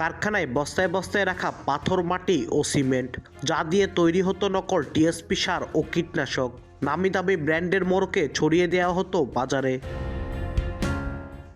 কারখানায় বস্তায় বস্তায় রাখা পাথর, মাটি ও সিমেন্ট। যা দিয়ে তৈরি হতো নকল টিএসপি সার ও কীটনাশক। নামি দামি ব্র্যান্ডের মোড়কে ছড়িয়ে দেওয়া হতো বাজারে।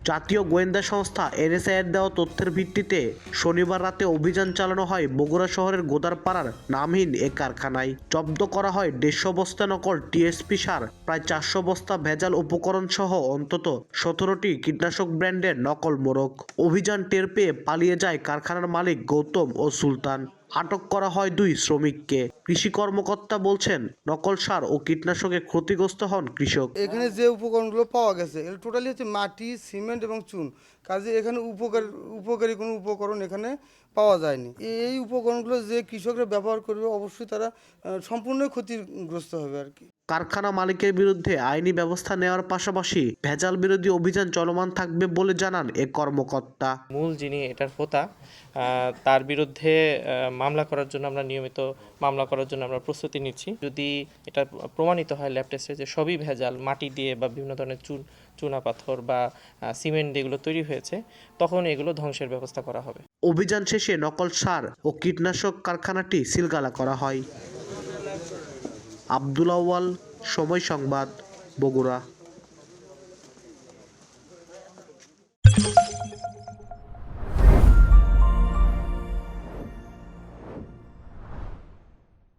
জাতীয় গোয়েন্দা সংস্থা এনএসআইয়ের দেওয়া তথ্যের ভিত্তিতে শনিবার রাতে অভিযান চালানো হয় বগুড়া শহরের গোদারপাড়ার নামহীন এ কারখানায়। জব্দ করা হয় দেড়শো বস্তা নকল টিএসপি সার, প্রায় চারশো বস্তা ভেজাল উপকরণ সহ অন্তত সতেরোটি কীটনাশক ব্র্যান্ডের নকল মোড়ক। অভিযান টের পেয়ে পালিয়ে যায় কারখানার মালিক গৌতম ও সুলতান। আটক করা হয় দুই শ্রমিককে। কৃষি কর্মকর্তা বলছেন, নকল সার ও কীটনাশকে ক্ষতিগ্রস্ত হন কৃষক। এখানে যে উপকরণগুলো পাওয়া গেছে এটা টোটালি হচ্ছে মাটি সিমেন্ট এবং চুন। কাজে এখানে উপকার, উপকারী কোনো উপকরণ এখানে পাওয়া যায়নি। এই উপকরণগুলো যে কৃষকরা ব্যবহার করবে, অবশ্যই তারা সম্পূর্ণ ক্ষতিগ্রস্ত হবে আর কি। কারখানা মালিকের বিরুদ্ধে আইনি ব্যবস্থা নেওয়ার পাশাপাশি ভেজাল বিরোধী অভিযান চলমান থাকবে বলে জানান এ কর্মকর্তা। মূল যিনি এটার হোতা তার বিরুদ্ধে মামলা করার জন্য আমরা নিয়মিত মামলা করার জন্য আমরা প্রস্তুতি নিচ্ছি। যদি এটা প্রমাণিত হয় ল্যাব টেস্টে যে সবই ভেজাল মাটি দিয়ে বা বিভিন্ন ধরনের চুন চুনা পাথর বা সিমেন্ট দিয়ে এগুলো তৈরি হয়েছে তখন এগুলো ধ্বংসের ব্যবস্থা করা হবে। অভিযান শেষে নকল সার ও কীটনাশক কারখানাটি সিলগালা করা হয়। আব্দুল আউয়াল সময় সংবাদ বগুড়া।